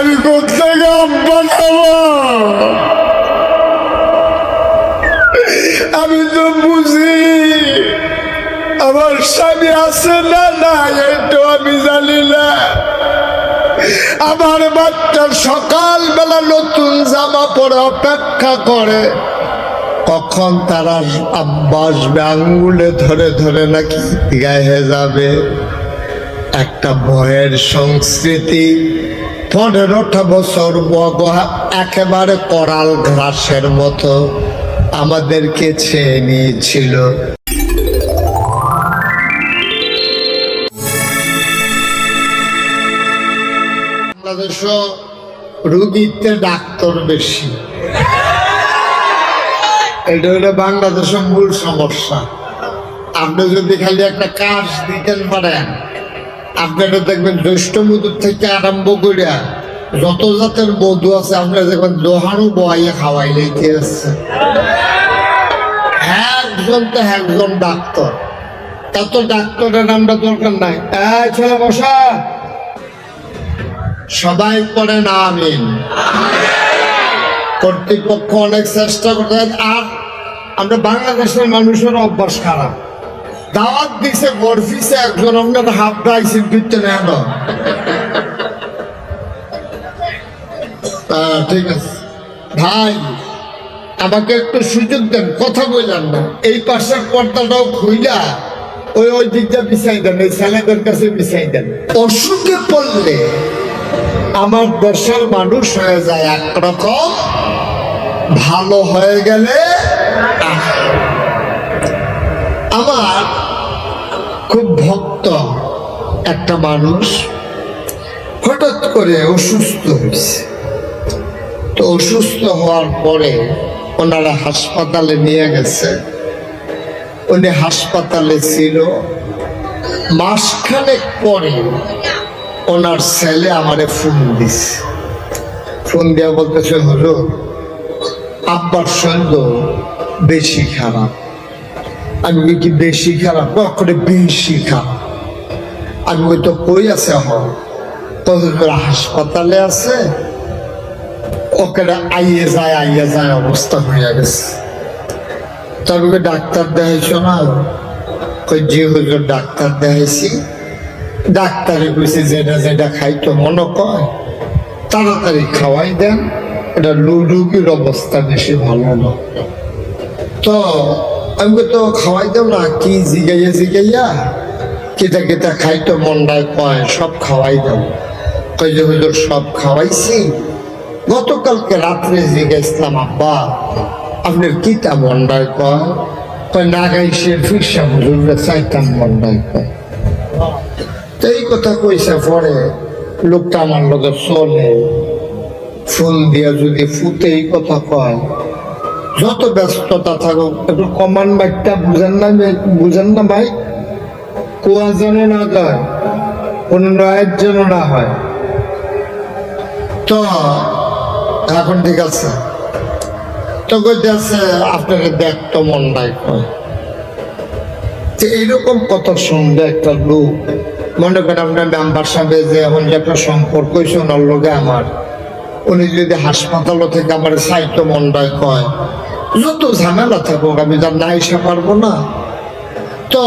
আমি কোথেকে আব্বা খাব আমি তো বুঝি আমার স্বামী আছে না না তো আমি জানি না। আমার বাচ্চা সকালবেলা নতুন জামা পরে অপেক্ষা করে, কখন তারা আব্বাস আঙ্গুলে ধরে ধরে নাকি গায়ে যাবে? একটা ভয়ের সংস্কৃতি পনেরোটা বছর বগহা একেবারে করাল ঘাসের মতো আমাদেরকে ছেয়ে নিয়েছিল। বাংলাদেশ রুগীতে ডাক্তার বেশি। এটা হলো বাংলাদেশের মূল সমস্যা। আপনি যদি খালি একটা কাজ দিতে পারেন। আপনারা দেখবেন জ্যৈষ্ঠ মধুর থেকে আরম্ভ করিয়া যত জাতের মধু আছে, আপনারা দেখবেন দোহানো বয়াইয়ে খাওয়াই লইতে আসছে একজন তো একজন ডাক্তার। এত ডাক্তারের নামটা দরকার নাই। ছেলে বসা সবাই করে না, আমিন। কর্তৃপক্ষ অনেক চেষ্টা করতে আর আমরা বাংলাদেশের মানুষের অভ্যাস খারাপ। দাওয়াত দিছে বরফিসে একজন আপনার হাফ গাইছেন ফিরতে নেন। ঠিক আছে। ভাই, আমাকে একটু সুযোগ দেন, কথা বললাম না। এই পাশের পর্দাটাও খুইলা, ওই ওই দিকটা বিছাই দেন, এই ছেলেদের কাছে বিছাই দেন। অসুখে পড়লে আমার দেশের মানুষ হয়ে যায় একরকম, ভালো হয়ে গেলে। আমার খুব ভক্ত একটা মানুষ হঠাৎ করে অসুস্থ হয়েছে। তো অসুস্থ হওয়ার পরে ওনারা হাসপাতালে নিয়ে গেছে। উনি হাসপাতালে ছিল। মাসখানেক পরে ওনার ছেলে আমারে ফোন দিছে। ফোন দেওয়া বলতেছে হলো আব্বার সঙ্গ বেশি খারাপ। আমি কি বেশি খারাপ করে বেশি খারাপ আমি তো কই আছে হ হাসপাতালে আছে? ওকে আইয়ে যায় আইয়ে যায় অবস্থা হয়ে গেছে। তবে ডাক্তার দেখাইছো না? কই যে হুজুর ডাক্তার দেখাইছি। ডাক্তারে কইছে, যেটা যেটা খাইতো মনে কয়, তাড়াতাড়ি খাওয়াই দেন। এটা রুগীর অবস্থা বেশি ভালো না। তো আমি তো খাওয়াই দেব না, কি জিগাইয়া জিগাইয়া কেটা কেটা খাইতো, মন্ডায় কয়, সব খাওয়াই দেব কই যে, হুজুর, সব খাওয়াইছি। গতকালকে রাত্রে জিজ্ঞাসলাম আব্বা, আপনার কিটা মন্ডায় কয়? কয়, না গাইছে ফিরসা, হুজুরে চাইতাম মন্ডায় কয়। তো এই কথা কইছে পরে লোকটা আমার লোকের চলে। ফোন দিয়া যদি ফুটে এই কথা কয় যত ব্যস্ততা থাকুক একটু কমান বাইকটা, বুঝেন না বুঝেন না ভাই? কুয়া যেন না যায়, কোন নয়ের যেন না হয়। তো, এখন ঠিক আছে। তো কইতেছে আপনাকে দেখতো মন নাই কয়। যে এইরকম কথা শুনবে একটা লোক, মনে করেন আপনার মেম্বার সাহেব যে এখন যে একটা সম্পর্ক ওনার লোকে আমার উনি যদি হাসপাতাল থেকে আমার সাহিত্য মন্ডায় কয়, যত ঝামেলা থাকুক, আমি তার না এসে পারব না। তো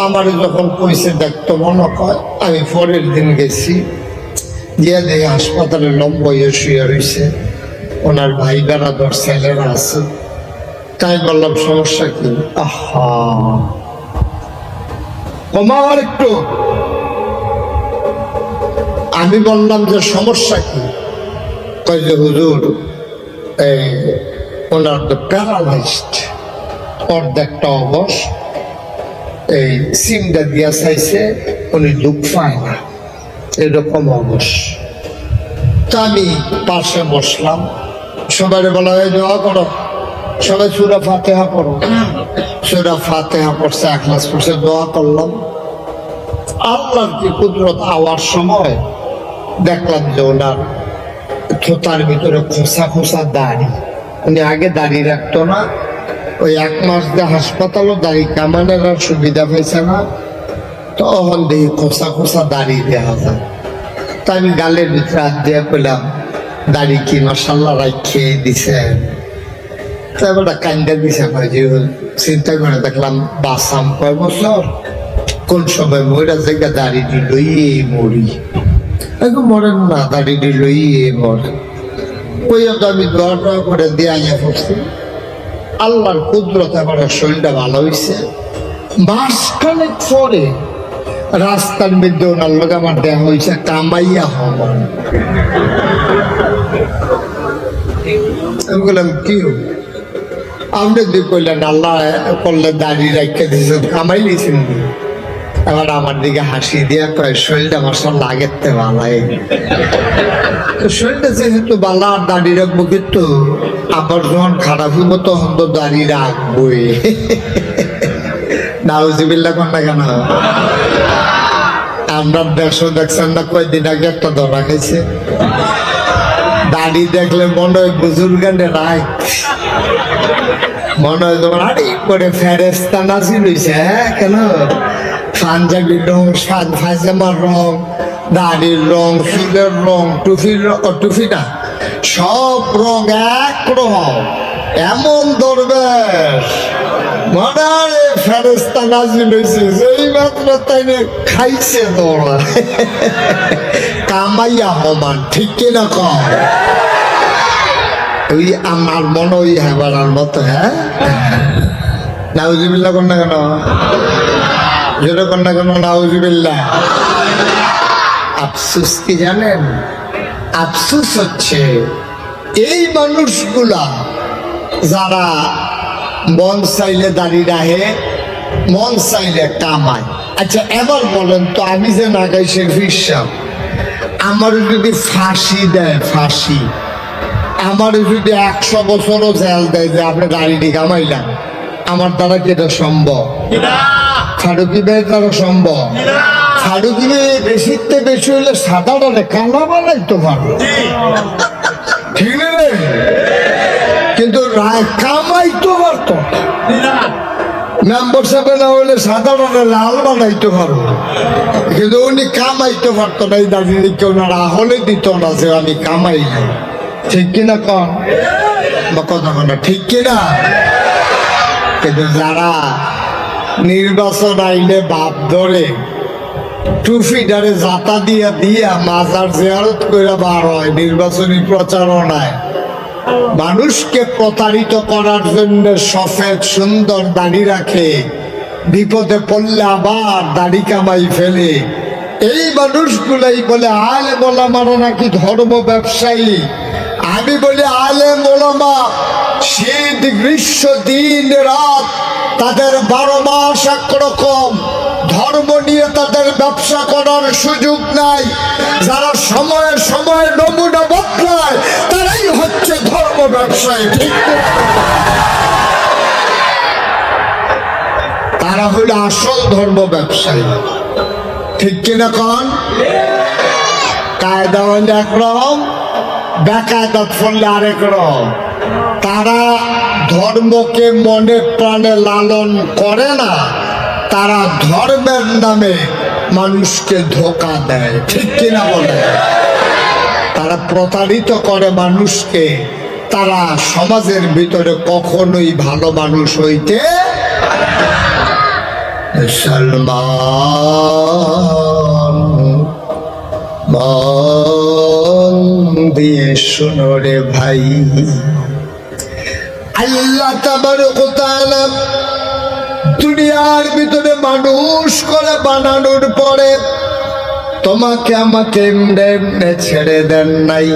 আমার যখন কইছে দেখতো মনে কয় আমি পরের দিন গেছি দিয়ে দেখে হাসপাতালে লম্বইয়ে শুয়ে রয়েছে ওনার ভাই বেড়াদর ছেলেরা আছে। তাই বললাম, সমস্যা কি? আহা। কমাও একটু। আমি বললাম যে, সমস্যা কি? কয় হুজুর, এই ওনার তো প্যারালাইজড অর্ধেকটা অবশ এই সিমটা দিয়া চাইছে, উনি দুঃখ পায় না। এরকম অবশ। তা আমি পাশে বসলাম। সবাই বলা হয়, দোয়া করো। সবাই সুরা ফাতেহা পড়ো। সুরা ফাতেহা পড়ছে একলাস পড়ছে, দোয়া করলাম। আল্লাহর কি কুদরত আওয়ার সময় দেখলাম যে ওনার থোতার ভিতরে খোসা খোসা দাড়ি। উনি আগে দাড়ি রাখতো না। ওই এক মাস দিয়ে হাসপাতালও দাড়ি কামানের আর সুবিধা পেয়েছে না। তখন দেখি খোসা খোসা দাড়ি দেওয়া যায়। তা আমি গালের ভিতরে হাত দিয়ে পেলাম দাড়ি কি মশাল্লা রাখিয়ে দিছে তারপর কান্দা দিছে। ভাজি চিন্তা করে দেখলাম বাসাম কয় বছর। কোন সময় মহিলা থেকে দাড়িটি লইয়ে মরি। এখন মরেন না দাড়িটি লইয়ে মরে ওই তো আমি দর করে দিয়ে আইয়া পড়ছি আল্লাহর কুদরত আমার শরীরটা ভালো হয়েছে মাসখানেক পরে রাস্তার মধ্যে ওনার লোক আমার দেহ হয়েছে কামাইয়া হবার আমি বললাম কি? আপনি যে কইলেন আল্লাহ করলে দাড়ি রাখতে দিয়েছেন কামাই নিয়েছেন? এবার আমার দিকে হাসি দিয়া কয়, শরীরটা আমার সব লাগেতে বালাই। শরীরটা যেহেতু বালা, আর দাড়ি রাখব কিন্তু আবার যখন খারাপ হইব তখন তো দাড়ি রাখবোই। নাউজিবিল্লা কোন না কেন? আমরা দেশও দেখছেন না, কয়দিন আগে একটা ধরা খাইছে দাড়ি দেখলে মনে হয় বুজুর্গানে রাখ মনে হয় তোমার করে ফেরেস্তা নাচি রয়েছে হ্যাঁ কেন? পাঞ্জাবির রং সাজ ফাইজামার রং দাড়ির রং চুলের রং টুফির রং ও, টুফি না সব রং এক রকম। এমন দরবেশ। মনে হয় ফেরেস্তা নাচি রয়েছে যেই মাত্র তাই খাইছে তোরা কামাইয়া হমান ঠিক কিনা কম? ওই আমার মনে ওই হেবারার মতো হ্যাঁ? নাউজিবিল্লা কর না কেন? যেটা কর না কেন নাউজিবিল্লা আফসুস কি জানেন? আফসুস হচ্ছে এই মানুষগুলা যারা মন চাইলে দাঁড়িয়ে রাহে মন চাইলে কামায়। আচ্ছা এবার বলেন তো, আমি যে নাগাইছে ফিরসাম আমার যদি ফাঁসি দেয়, ফাঁসি। আমার যদি একশো বছরও জেল দেয় যে আপনি গাড়িটি কামাইলাম আমার দ্বারা কি এটা সম্ভব? ফারুকি ভাই দ্বারা সম্ভব। ভাই বেশিতে বেশি হলে সাদা ডালে কালা বানাইতে পারো ঠিক না? কিন্তু রা- কামাইতে পারতো মেম্বার সাহেব না হলে সাদা লাল বানাইতে পারো কিন্তু উনি কামাইতে পারতো না এই দাঁড়িয়ে কেউ না হলে দিত না যে আমি কামাই। ঠিক কিনা কন? বা কথা না, ঠিক কিনা? কিন্তু যারা নির্বাচন আইলে বাপ ধরে টুফিডারে জাতা দিয়া দিয়া মাজার জেয়ারত করে বার হয় নির্বাচনী প্রচারণায়। মানুষকে প্রতারিত করার জন্য সফেদ সুন্দর দাড়ি রাখে, বিপদে পড়লে আবার দাড়ি কামাই ফেলে। এই মানুষগুলাই বলে, আলে বলা মারা নাকি ধর্ম ব্যবসায়ী? আমি বলি, আলে মোলামা শীত গ্রীষ্ম দিন রাত তাদের বারো মাস একরকম। ধর্ম নিয়ে তাদের ব্যবসা করার সুযোগ নাই। যারা সময়ে সময়ে নমুনা বদলায়, তারাই হচ্ছে ধর্ম ব্যবসায়ী, ঠিক তারা হইল আসল ধর্ম ব্যবসায়ী। ঠিক কিনা কন? কায়দা হইলে একরকম, বেকায়দাত ফললে আরেক রকম। তারা ধর্মকে মনে প্রাণে লালন করে না, তারা ধর্মের নামে মানুষকে ধোকা দেয়। ঠিক কিনা বলে? তারা প্রতারিত করে মানুষকে, তারা সমাজের ভিতরে কখনোই ভালো মানুষ হইতে মন দিয়ে শোনো রে ভাই। আল্লাহ তাবারক ওয়া দুনিয়ার ভিতরে মানুষ করে বানানোর পরে তোমাকে আমাকে এমনে এমনে ছেড়ে দেন নাই।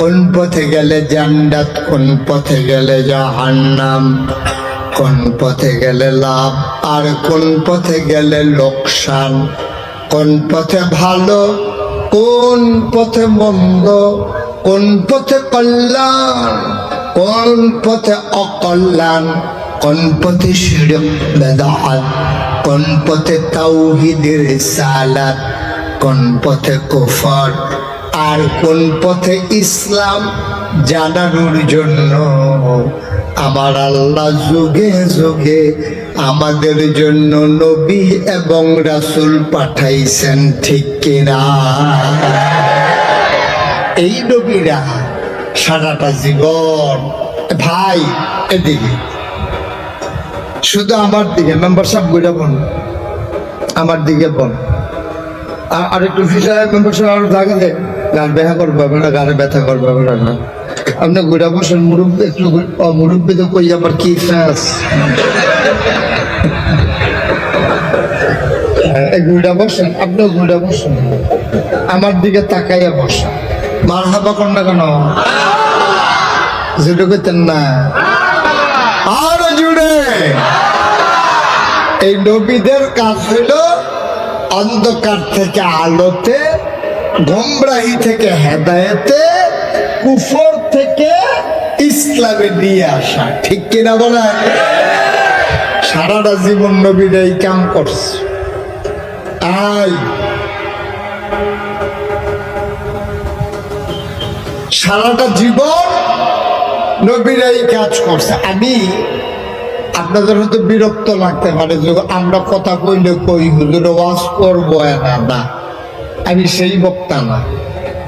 কোন পথে গেলে জান্নাত, কোন পথে গেলে জাহান্নাম, কোন পথে গেলে লাভ, আর কোন পথে গেলে লোকসান, কোন পথে ভালো, কোন পথে মন্দ, কোন পথে কল্যাণ কোন পথে অকল্যাণ কোন পথে শিরক বেদাত কোন পথে তাওহীদের সালাত কোন পথে কুফর আর কোন পথে ইসলাম জানানোর জন্য। আমার আল্লাহ যুগে যুগে আমাদের জন্য নবী এবং রাসূল পাঠাইছেন, ঠিক কিনা? এই নবীরা সারাটা জীবন। ভাই, এদিকে। শুধু আমার দিকে মেম্বার সাহেব গুড়া বন আমার দিকে বন আর- একটু মেম্বার সাহেব আরও দেয় গান ব্যথা করবে না, গানে ব্যথা করবে না আপনি বসেন, মুরব্বী একটু মুরব্বী তো কই আবার কি ফ্যাস। গুড়া বসেন, আপনিও গুড়া বসেন। আমার দিকে তাকাইয়া বসেন। মার হাবা না কেন? যেটা করতেন না। আর জুড়ে। এই নবীদের কাজ হইল অন্ধকার থেকে আলোতে, গোমরাহি থেকে হেদায়েতে, কুফর থেকে ইসলামে নিয়ে আসা। ঠিক কিনা বলে সারাটা জীবন নবীর এই কাম করছে। আই। সারাটা জীবন নবীর এই কাজ করছে। আমি আপনাদের হয়তো বিরক্ত লাগতে পারে যে আমরা কথা কইলে কই, হুজুর, ওয়াজ করব না না। আমি সেই বক্তা না।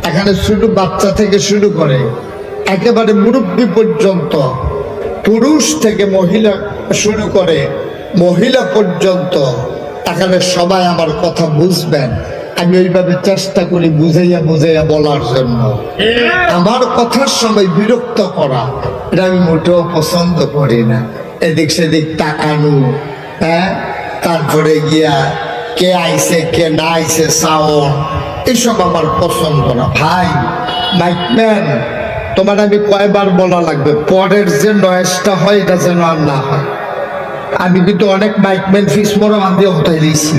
এখানে শুধু বাচ্চা থেকে শুরু করে একেবারে মুরব্বী পর্যন্ত, পুরুষ থেকে মহিলা শুরু করে মহিলা পর্যন্ত, এখানে সবাই আমার কথা বুঝবেন। আমি ওইভাবে চেষ্টা করি বুঝাইয়া বুঝাইয়া বলার জন্য। আমার কথার সময় বিরক্ত করা, এটা আমি মোটেও পছন্দ করি না। এদিক সেদিক তাকানো হ্যাঁ? তারপরে গিয়া কে আইছে, কে না আইছে সাউন্ড এসব আমার পছন্দ না। ভাই মাইকম্যান তোমার আমি কয়বার বলা লাগবে? পরের যে নয়েজটা হয়, এটা যেন আর না হয়। আমি কিন্তু অনেক মাইকম্যান ফিস মরো আমি হতাই দিয়েছি।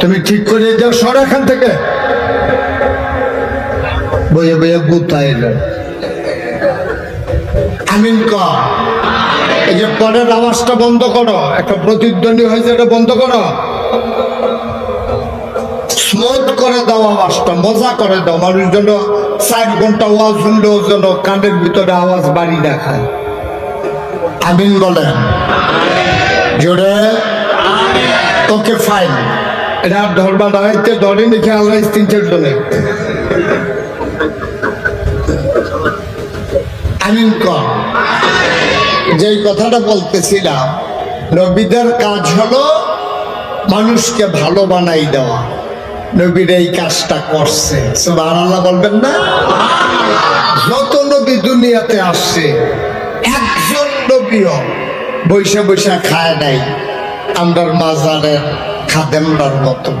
তুমি ঠিক করে যাও সর এখান থেকে। বইয়ে বইয়ে গুতাই আমিন কর এই যে পরের আওয়াজটা বন্ধ করো। একটা প্রতিদ্বন্দ্বী হয়েছে, এটা বন্ধ করো। স্মুথ করে দাও আওয়াজটা, মজা করে দাও। মানুষ যেন চার ঘণ্টা আওয়াজ শুনলেও যেন কানের ভিতরে আওয়াজ বাড়ি দেখায়। আমিন বলেন। জোরে? ওকে ফাইন এটা ধরবা দাঁড়াইতে ধরেনি খেয়াল রাইস তিন চারজনে আমিন কর যেই কথাটা বলতেছিলাম, নবীদের কাজ হলো মানুষকে ভালো বানাই দেওয়া। নবীর এই কাজটা করছে। আল্লাহ বলবেন না? যত নবী দুনিয়াতে আসছে, একজন নবীও বৈশা বৈশা খায় নাই। আমরার মাজারের খাদেমরার মতো।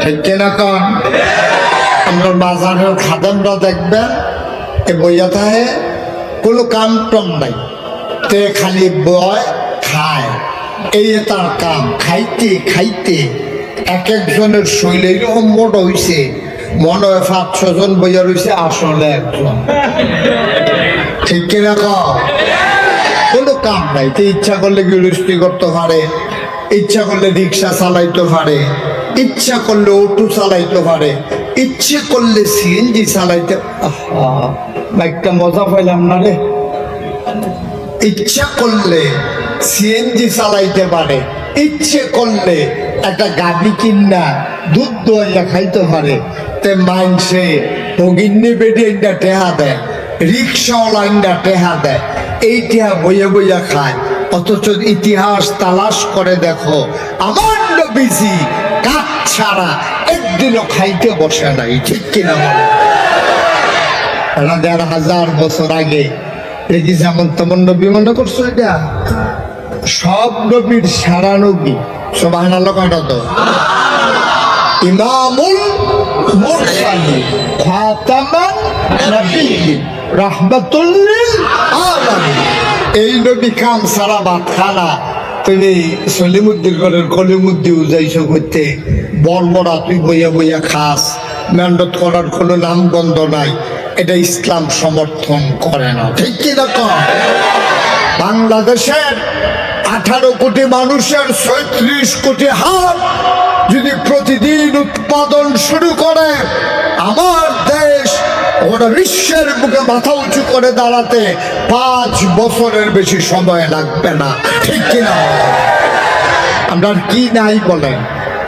ঠিক কিনা কন? আমরা বাজারের খাদেমরা দেখবেন, এ বইয়া থাকে কোনো কাম টম নাই। তে খালি বয় খায়। এই তার কাম, খাইতে খাইতে এক একজনের শৈল মোট হইছে। মনে হয় পাঁচ ছজন বইয়া রয়েছে আসলে একজন। ঠিক কিনা? কোনো কাম নাই। তো ইচ্ছা করলে গৃহস্থী করতে পারে। ইচ্ছা করলে রিক্সা চালাইতে পারে, ইচ্ছা করলে অটো চালাইতে পারে, ইচ্ছে করলে সিএনজি চালাইতে বাইকটা মজা পাইলাম না রে। ইচ্ছা করলে সিএনজি চালাইতে পারে, ইচ্ছে করলে একটা গাড়ি কিনা, দুধ দোয়াইয়া খাইতে পারে। তে মানসে ভগিন্নি ইন্ডা টেহা দেয়, রিক্সাওয়ালা টেহা দেয়, এই টেহা বইয়া বইয়া খায়। অথচ ইতিহাস তালাশ করে দেখো, আমার নবীজি কাঠ ছাড়া একদিনও খাইতে বসে নাই, ঠিক কিনা বলে? দেড় হাজার বছর আগে, এই যেমন তেমন নবী মনে করছ এটা? সব নবীর সারা নবী সব আনালো কটা তো? ইমামুল মুরসালিন, খাতামান নবিয়্যিন এই নবী কাম সারা খানা। তুমি করতে তুই বইয়া বইয়া খাস। মেন্ডত করার কোনো নাম গন্ধ নাই। এটা ইসলাম সমর্থন করে না। ঠিক কি রকম বাংলাদেশের আঠারো কোটি মানুষের ছয়ত্রিশ কোটি হাত যদি প্রতিদিন উৎপাদন শুরু করে, আমার গোটা বিশ্বের বুকে মাথা উঁচু করে দাঁড়াতে পাঁচ বছরের বেশি সময় লাগবে না। ঠিক কিনা? আপনার কি নাই বলেন।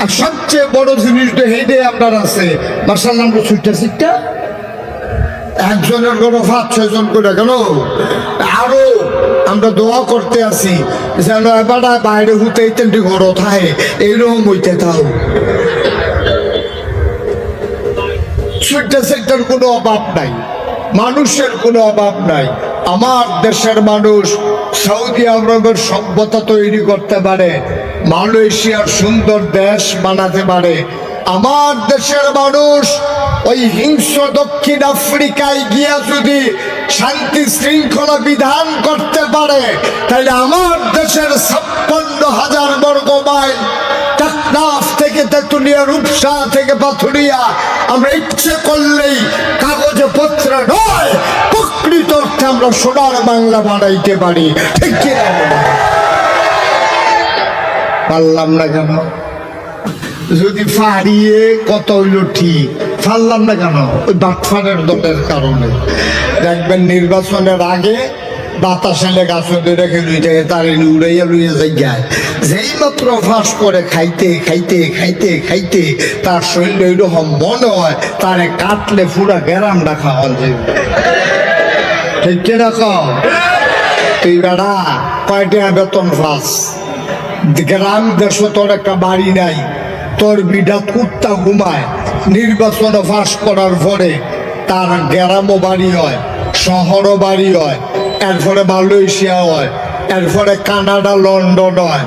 আর সবচেয়ে বড় জিনিস তো হেডে আপনার আছে মার্শাল আমরা ছুটটা সিটটা একজনের কোনো পাঁচ ছয় জন করে কেন আরও আমরা দোয়া করতে আছি, যেন এবার বাইরে হুতে ঘর থাকে এইরকম হইতে থাও ছুটটা সেক্টর কোনো অভাব নাই। মানুষের কোনো অভাব নাই। আমার দেশের মানুষ সৌদি আরবের সভ্যতা তৈরি করতে পারে, মালয়েশিয়ার সুন্দর দেশ বানাতে পারে। আমার দেশের মানুষ ওই হিংস্র দক্ষিণ আফ্রিকায় গিয়া যদি শান্তি শৃঙ্খলা বিধান করতে পারে, তাহলে আমার দেশের ছাপ্পান্ন হাজার বর্গ মাইল টাকনাফ রূপসা থেকে পাথুরিয়া, আমরা ইচ্ছে করলেই কাগজে পত্র নয়, প্রকৃত অর্থে আমরা সোনার বাংলা পারি। ঠিক পারলাম না কেন? যদি ফাড়িয়ে কত হইল ফারলাম না কেন? ওই বাটফারের দলের কারণে। দেখবেন নির্বাচনের আগে বাতাস এলে গাছ রেখে দুই জায়গায় তার উড়াইয়া লুইয়া যায় যেই মাত্র ফাঁস করে খাইতে খাইতে খাইতে খাইতে তার শরীরে এরকম মনে হয়, তারে কাটলে পুরা গ্যারামটা খাওয়া যায় ঠিক কিনা কম তুই বেড়া, কয়টা বেতন ফাঁস গ্রাম দেশ তোর একটা বাড়ি নাই, তোর বিডা কুত্তা ঘুমায়। নির্বাচন ফাঁস করার পরে তার গ্রামও বাড়ি হয়, শহরও বাড়ি হয়, এরপরে মালয়েশিয়া হয়, এরপরে কানাডা, লন্ডন হয়।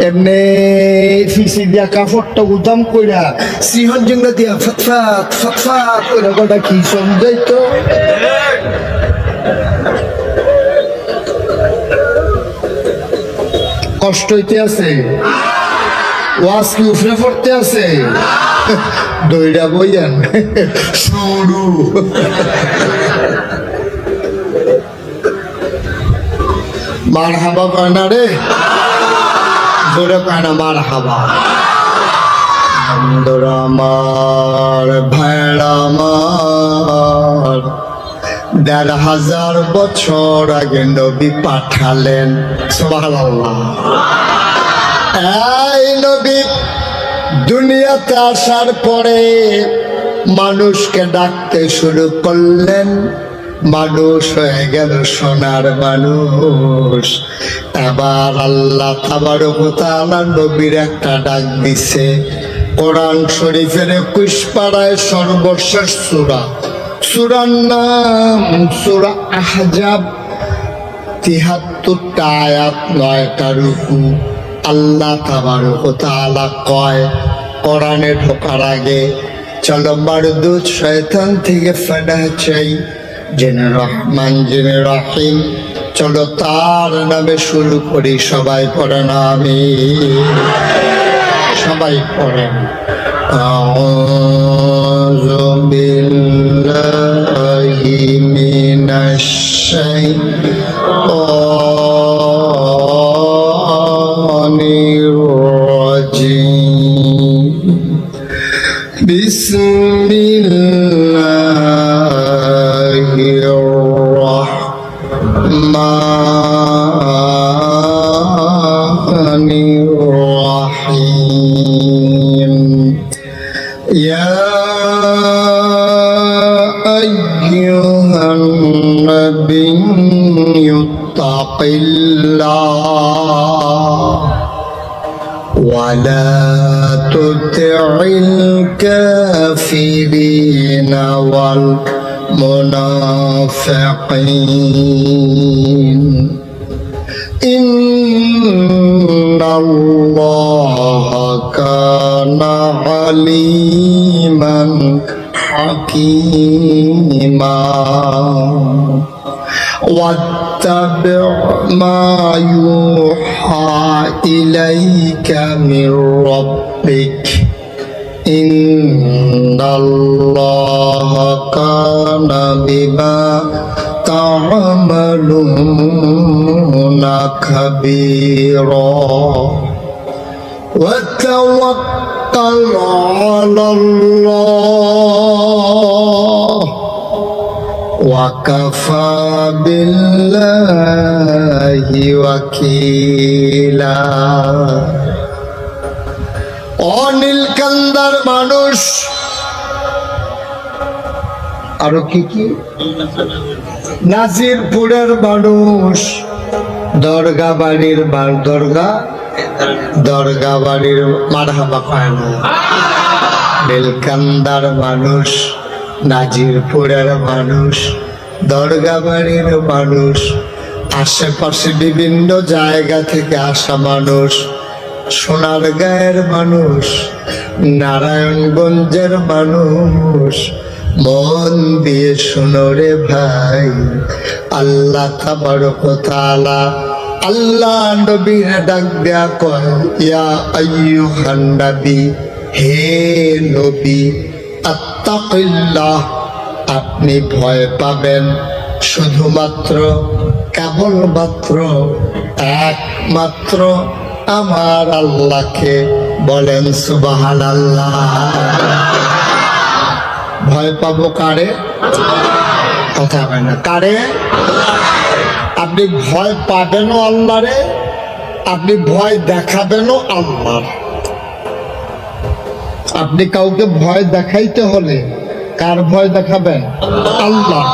এমনি ফিসি দিয়া কাপড়টা উদাম কইরা শ্রীহন জঙ্গা দিয়া ফতফাত ফতফাত কইরা গোটা কি সমঝাই তো? কষ্ট হইতে আছে? ওয়াজ কি উফরে পড়তে আছে? দইরা বইয়ান। শুরু। মার হাবা কয় না রে দেড় হাজার বছর আগে নবী পাঠালেন এই নবী দুনিয়াতে আসার পরে মানুষকে ডাকতে শুরু করলেন। মানুষ হয়ে গেল সোনার মানুষ। এবার আল্লাহ তাবারকতালা নবীর একটা ডাক দিছে। কোরআন শরীফের একুশ পাড়ায় সর্বশেষ সুরা। সুরার নাম সুরা আহজাব। তিহাত্তরটা আয়াত নয়টা রুকু। আল্লাহ তাবারকতালা কয়, কোরআনে ঢোকার আগে, চলো মারদুদ শয়তান থেকে ফেনা চাই। জেনে রহমান জেনে রহিম চলো তার নামে শুরু করি সবাই পড়েন আমি সবাই পড়েন أعوذ بالله من الشيطان الرجيم بسم الله الرحمن الرحيم. يا أيها النبي اتق الله ولا تطع الكافرين والمنافقين إن الله كان عليما حكيما واتبع ما يوحى إليك من ربك إن الله كان بما تعملون خبيرا وتوكل على الله وكفى بالله وكيلا অনিল কান্দার মানুষ। আরও কি কি? নাজিরপুরের মানুষ। দরগা বাড়ির দরগা? দরগা বাড়ির মারহাবা পায় মানুষ, নাজিরপুরের মানুষ, দরগা বাড়ির মানুষ, আশেপাশে বিভিন্ন জায়গা থেকে আসা মানুষ। সোনার গায়ের মানুষ, নারায়ণগঞ্জের মানুষ। মন দিয়ে শুনো রে ভাই, আল্লাহ তাবারক তাআলা আল্লাহ নবীর ডাক দেয়া কয়, ইয়া আইয়ুহান নবী, হে নবী, আত্তাকিল্লাহ, আপনি ভয় পাবেন। শুধুমাত্র কেবলমাত্র একমাত্র আমার আল্লাহকে বলেন সুবাহান আল্লাহ ভয় পাবো কারে? কথা হবে না। কারে? আপনি ভয় পাবেনও আল্লাহরে, আপনি ভয় দেখাবেনও আল্লাহর। আপনি কাউকে ভয় দেখাইতে হলে কার ভয় দেখাবেন? আল্লাহ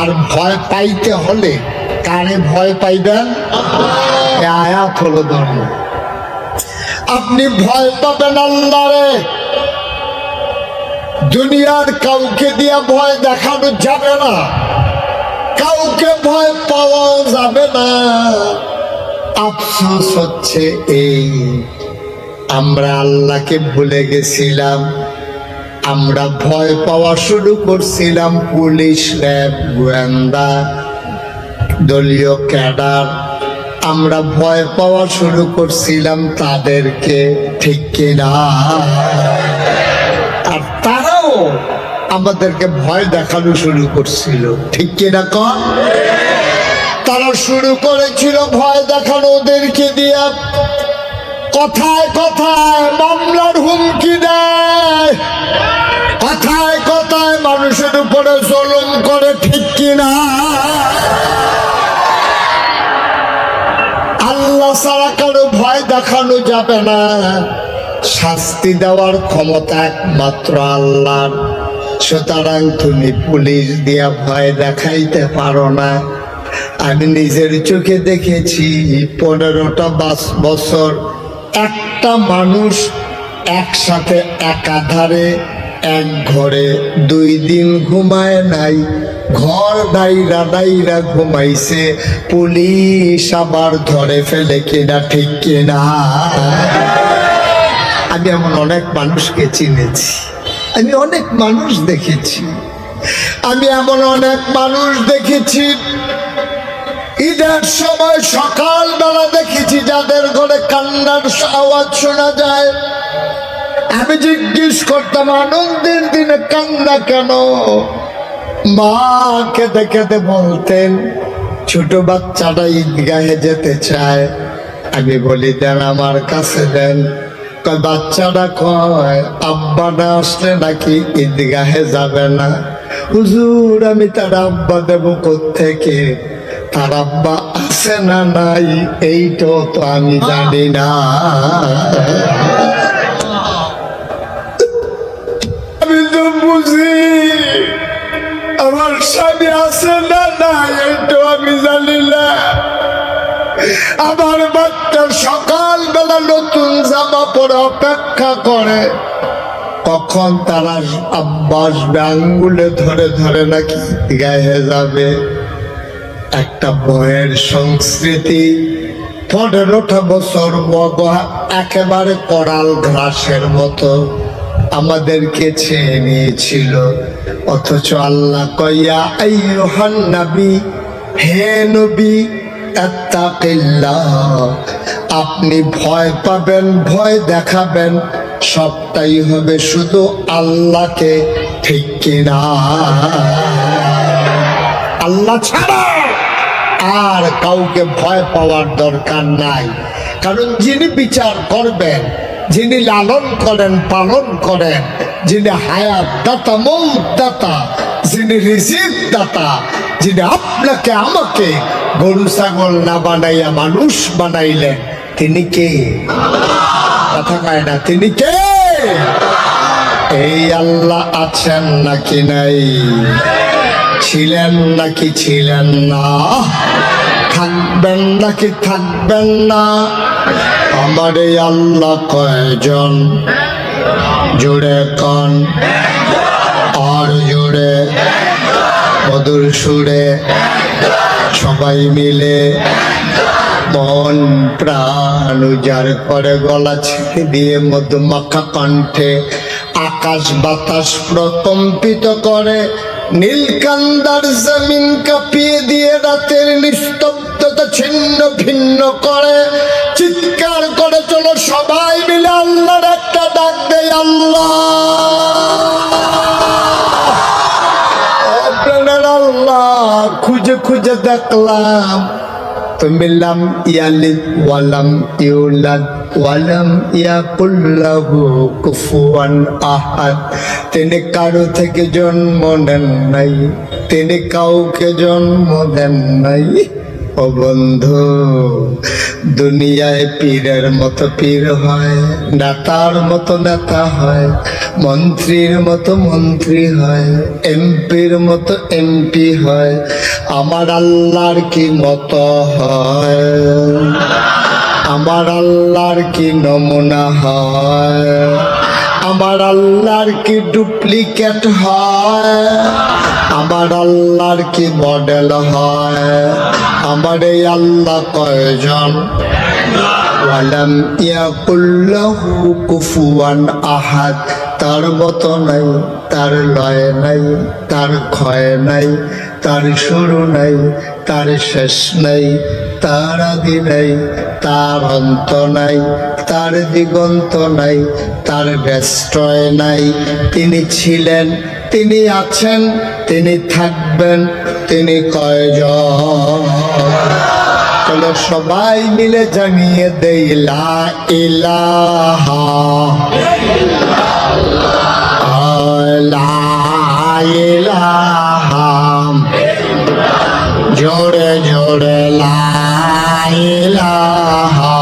আর ভয় পাইতে হলে কারে ভয় পাইবেন? এ আপনি ভয় পাবেন আল্লাহরে। দুনিয়ার কাউকে দিয়া ভয় দেখানো যাবে না। কাউকে ভয় পাওয়া যাবে না। আফসোস হচ্ছে এই। আমরা আল্লাহকে ভুলে গেছিলাম। আমরা ভয় পাওয়া শুরু করছিলাম পুলিশ, র্যাব, গোয়েন্দা, দলীয় ক্যাডার আমরা ভয় পাওয়া শুরু করছিলাম তাদেরকে ঠিক কিনা। আর তারাও আমাদেরকে ভয় দেখানো শুরু করছিল। ঠিক কিনা কন? তারা শুরু করেছিল ভয় দেখানো ওদেরকে দিয়া। কথায় কথায় মামলার হুমকি দেয়। কথায় কথায় মানুষের উপরে জুলুম করে ঠিক কিনা? দেখানো যাবে না। শাস্তি দেওয়ার ক্ষমতা একমাত্র আল্লাহর। সুতরাং তুমি পুলিশ দিয়া ভয় দেখাইতে পারো না। আমি নিজের চোখে দেখেছি পনেরোটা বাস বছর একটা মানুষ একসাথে একাধারে এক ঘরে দুই দিন ঘুমায় নাই। ঘর দাইরা দাইরা ঘুমাইছে। পুলিশ আবার ধরে ফেলে কিনা, ঠিক কিনা? আমি এমন অনেক মানুষকে চিনেছি। আমি অনেক মানুষ দেখেছি। আমি এমন অনেক মানুষ দেখেছি। ঈদের সময় সকালবেলা দেখেছি যাদের ঘরে কান্নার আওয়াজ শোনা যায়। আমি জিজ্ঞেস করতাম, আনন্দের দিনে কান্না কেন? মা কেঁদে কেঁদে বলতেন, ছোট বাচ্চাটা ঈদগাহে যেতে চায়। আমি বলি, দেন আমার কাছে দেন। বাচ্চাটা কয় আব্বা না আসলে নাকি ঈদগাহে যাবে না? হুজুর, আমি তার আব্বা দেব থেকে তার আব্বা আছে না নাই? এইটাও তো আমি জানি না। স্বামী আছে না না আমি জানি না। আমার বাচ্চা সকালবেলা নতুন জামা পরে অপেক্ষা করে। কখন তারা আব্বাস আঙ্গুলে ধরে ধরে নাকি গায়ে যাবে। একটা বয়ের সংস্কৃতি, পনেরোটা বছর মগ একেবারে করাল ঘাসের মতো। আমাদেরকে ছেড়ে নিয়েছিল অথচ আল্লাহ কইয়া, আইয়ুহান নাবী, হে নবী আপনি ভয় পাবেন, ভয় দেখাবেন, সবটাই হবে শুধু আল্লাহকে ঠিক কিনা। আল্লাহ ছাড়া আর কাউকে ভয় পাওয়ার দরকার নাই। কারণ যিনি বিচার করবেন যিনি লালন করেন, পালন করেন, যিনি হায়াত দাতা, মৌত দাতা, যিনি রিজিক দাতা, যিনি আপনাকে, আমাকে গরু, ছাগল না বানাইয়া মানুষ বানাইলেন, তিনি কে? কথা কয় না, তিনি কে? এই আল্লাহ আছেন নাকি নাই? ছিলেন নাকি ছিলেন না? থাকবেন নাকি থাকবেন না? আমার আল্লাহ কয়জন? জুড়ে কন। আর জুড়ে মধুর সুরে সবাই মিলে মন প্রাণ উজাড় করে গলা ছেড়ে দিয়ে মধুমাখা কণ্ঠে আকাশ বাতাস প্রকম্পিত করে নীলকান্দার জমিন কাঁপিয়ে দিয়ে রাতের নিস্তব্ধতা ছিন্ন ভিন্ন করে। চিৎকার করে চলো সবাই মিলে আল্লাহর একটা ডাক দেয় আল্লাহ। আল্লাহ খুঁজে খুঁজে দেখলাম। তুমি লাম ইয়ালিদ ওয়ালাম ইউলাদ ওয়ালাম ইয়াকুল্লাহু কুফুয়ান আহাদ তিনি কারও থেকে জন্ম নেন নাই তিনি কাউকে জন্ম দেন নাই ও বন্ধু, দুনিয়ায় পীরের মতো পীর হয়, নেতার মতো নেতা হয়, মন্ত্রীর মতো মন্ত্রী হয়, এমপির মতো এমপি হয়, আমার আল্লাহর কি মতো হয়? আমার আল্লাহর কি নমুনা হয়? আমার আল্লাহর কি ডুপ্লিকেট হয়? আমার আল্লাহর কি মডেল হয়? আমার এই আল্লাহ কয়জন? আহাদ। তার মতো নাই, তার লয় নাই, তার ক্ষয় নাই, তার শুরু নাই, তার শেষ নাই, তার আদি নাই, তার অন্ত নাই, তার দিগন্ত নাই, তার ব্যস্তয় নাই। তিনি ছিলেন, তিনি আছেন, তিনি থাকবেন, তিনি কয়জন? চলো সবাই মিলে জানিয়ে দেই, লা ইলাহা। লা ইলাহা জোরে জোরে লা ইলাহা